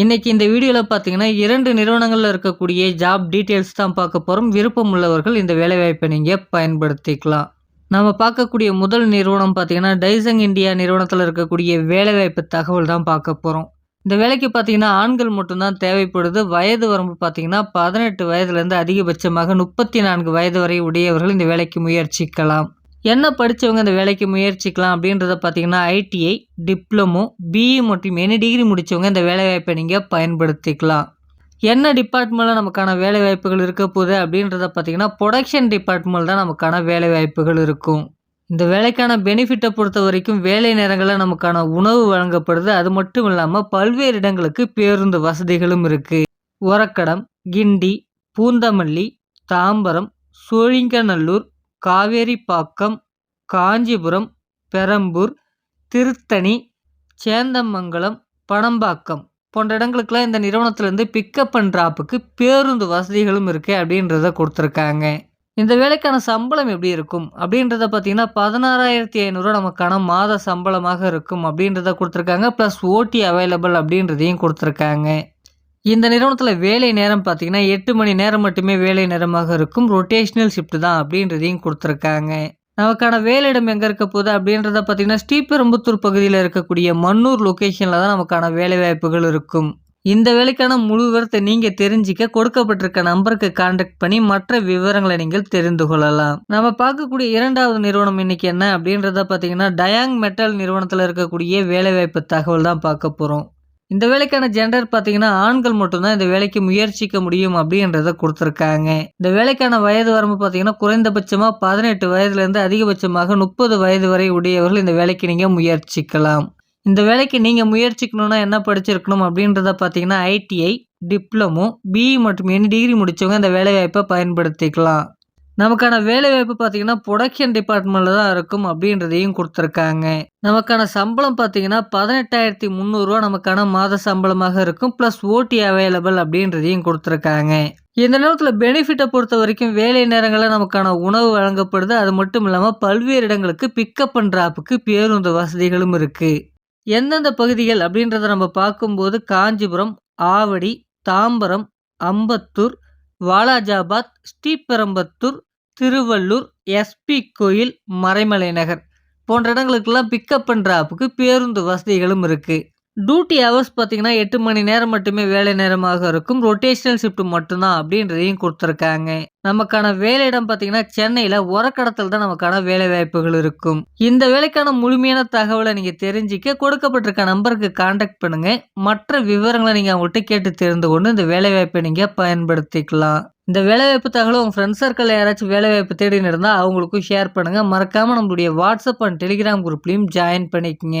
இன்றைக்கி இந்த வீடியோவில் பார்த்தீங்கன்னா இரண்டு நிறுவனங்களில் இருக்கக்கூடிய ஜாப் டீட்டெயில்ஸ் தான் பார்க்க போகிறோம் விருப்பம் உள்ளவர்கள் இந்த வேலைவாய்ப்பை நீங்கள் பயன்படுத்திக்கலாம். நம்ம பார்க்கக்கூடிய முதல் நிறுவனம் பார்த்தீங்கன்னா டைசங் இந்தியா நிறுவனத்தில் இருக்கக்கூடிய வேலைவாய்ப்பு தகவல் தான் பார்க்க போகிறோம் இந்த வேலைக்கு பார்த்தீங்கன்னா ஆண்கள் மட்டும்தான் தேவைப்படுது. வயது வரம்பு பார்த்தீங்கன்னா பதினெட்டு வயதுலேருந்து அதிகபட்சமாக முப்பத்தி நான்கு வயது வரை உடையவர்கள் இந்த வேலைக்கு முயற்சிக்கலாம். என்ன படித்தவங்க இந்த வேலைக்கு முயற்சிக்கலாம் அப்படின்றத பார்த்தீங்கன்னா ஐடிஐ டிப்ளமோ பிஇ மற்றும் எனி டிகிரி முடித்தவங்க இந்த வேலைவாய்ப்பை நீங்கள் பயன்படுத்திக்கலாம். என்ன டிபார்ட்மெண்ட்டில் நமக்கான வேலைவாய்ப்புகள் இருக்க போகுது அப்படின்றத பார்த்தீங்கன்னா ப்ரொடக்ஷன் டிபார்ட்மெண்ட் தான் நமக்கான வேலைவாய்ப்புகள் இருக்கும். இந்த வேலைக்கான பெனிஃபிட்டை பொறுத்த வரைக்கும் வேலை நேரங்களில் நமக்கான உணவு வழங்கப்படுது. அது மட்டும் இல்லாமல் பல்வேறு இடங்களுக்கு பேருந்து வசதிகளும் இருக்குது உரக்கடம் கிண்டி பூந்தமல்லி தாம்பரம் சோழிங்கநல்லூர் காவேரிப்பாக்கம் காஞ்சிபுரம் பெரம்பூர் திருத்தணி சேந்தமங்கலம் பணம்பாக்கம் போன்ற இடங்களுக்கெல்லாம் இந்த நிறுவனத்திலேருந்து பிக்கப் அண்ட் ட்ராப்புக்கு பேருந்து வசதிகளும் இருக்குது அப்படின்றத கொடுத்துருக்காங்க. இந்த வேலைக்கான சம்பளம் எப்படி இருக்கும்? அப்படின்றத பார்த்தீங்கன்னா பதினாறாயிரத்தி ஐநூறுரூவா நமக்கான மாத சம்பளமாக இருக்கும் அப்படின்றத கொடுத்துருக்காங்க. ப்ளஸ் ஓடி அவைலபிள் அப்படின்றதையும் கொடுத்துருக்காங்க. இந்த நிறுவனத்தில் வேலை நேரம் பார்த்தீங்கன்னா எட்டு மணி நேரம் மட்டுமே வேலை நேரமாக இருக்கும். ரொட்டேஷ்னல் ஷிஃப்ட் தான் அப்படின்றதையும் கொடுத்துருக்காங்க. நமக்கான வேலையிடம் எங்கே இருக்க போகுது அப்படின்றத பார்த்தீங்கன்னா ஸ்ரீபெரும்புத்தூர் பகுதியில் இருக்கக்கூடிய மன்னூர் லொக்கேஷனில் தான் நமக்கான வேலை வாய்ப்புகள் இருக்கும். இந்த வேலைக்கான முழு விவரத்தை நீங்கள் தெரிஞ்சிக்க கொடுக்கப்பட்டிருக்க நம்பருக்கு கான்டாக்ட் பண்ணி மற்ற விவரங்களை நீங்கள் தெரிந்து கொள்ளலாம். நம்ம பார்க்கக்கூடிய இரண்டாவது நிறுவனம் இன்னைக்கு என்ன அப்படின்றத பார்த்தீங்கன்னா டயாங் மெட்டல் நிறுவனத்தில் இருக்கக்கூடிய வேலைவாய்ப்பு தகவல் தான் பார்க்க போகிறோம் இந்த வேலைக்கான ஜெண்டர் பார்த்தீங்கன்னா ஆண்கள் மட்டும்தான் இந்த வேலைக்கு முயற்சிக்க முடியும் அப்படின்றத கொடுத்துருக்காங்க. இந்த வேலைக்கான வயது வரம்பு பார்த்தீங்கன்னா குறைந்தபட்சமாக பதினெட்டு வயதுலேருந்து அதிகபட்சமாக முப்பது வயது வரை உடையவர்கள் இந்த வேலைக்கு நீங்கள் முயற்சிக்கலாம். இந்த வேலைக்கு நீங்கள் முயற்சிக்கணுன்னா என்ன படிச்சிருக்கணும் அப்படின்றத பார்த்தீங்கன்னா ஐடிஐ டிப்ளமோ பிஇ மற்றும் எனி டிகிரி முடித்தவங்க இந்த வேலைவாய்ப்பை பயன்படுத்திக்கலாம். நமக்கான வேலைவாய்ப்பு பார்த்தீங்கன்னா ப்ரொடக்ஷன் டிபார்ட்மெண்ட்டில் தான் இருக்கும் அப்படின்றதையும் கொடுத்துருக்காங்க. நமக்கான சம்பளம் பார்த்தீங்கன்னா பதினெட்டாயிரத்தி முந்நூறுரூவா நமக்கான மாத சம்பளமாக இருக்கும். ப்ளஸ் ஓடி அவைலபிள் அப்படின்றதையும் கொடுத்துருக்காங்க. இந்த நேரத்தில் பெனிஃபிட்டை பொறுத்த வரைக்கும் வேலை நேரங்களில் நமக்கான உணவு வழங்கப்படுது. அது மட்டும் இல்லாமல் பல்வேறு இடங்களுக்கு பிக்கப் அண்ட் ட்ராப்புக்கு பேருந்து வசதிகளும் இருக்குது எந்தெந்த பகுதிகள் அப்படின்றத நம்ம பார்க்கும்போது காஞ்சிபுரம் ஆவடி தாம்பரம் அம்பத்தூர் வாலாஜாபாத் ஸ்ரீபெரம்பத்தூர் திருவள்ளூர் எஸ்பி கோயில் மறைமலை நகர் போன்ற இடங்களுக்கெல்லாம் பிக்கப் அண்ட் ட்ராப்புக்கு பேருந்து வசதிகளும் இருக்குது டியூட்டி ஹவர்ஸ் பார்த்தீங்கன்னா எட்டு மணி நேரம் மட்டுமே வேலை நேரமாக இருக்கும். ரொட்டேஷனல் ஷிஃப்ட் மட்டும்தான் அப்படின்றதையும் கொடுத்துருக்காங்க. நமக்கான வேலையிடம் பார்த்தீங்கன்னா சென்னையில் உரக்கடத்தில் தான் நமக்கான வேலை வாய்ப்புகள் இருக்கும். இந்த வேலைக்கான முழுமையான தகவலை நீங்கள் தெரிஞ்சிக்க கொடுக்கப்பட்டிருக்க நம்பருக்கு காண்டாக்ட் பண்ணுங்க. மற்ற விவரங்களை நீங்கள் அவங்கள்ட்ட கேட்டு தெரிந்து கொண்டு இந்த வேலை வாய்ப்பை நீங்கள் பயன்படுத்திக்கலாம். இந்த வேலைவாய்ப்பு தகவல் உங்கள் ஃப்ரெண்ட்ஸ் சர்க்கிளில் யாராச்சும் வேலைவாய்ப்பு தேடின்னு இருந்தால் அவங்களுக்கும் ஷேர் பண்ணுங்கள் மறக்காமல் நம்மளுடைய வாட்ஸ்அப் அண்ட் டெலிகிராம் குரூப்லேயும் ஜாயின் பண்ணிக்கங்க.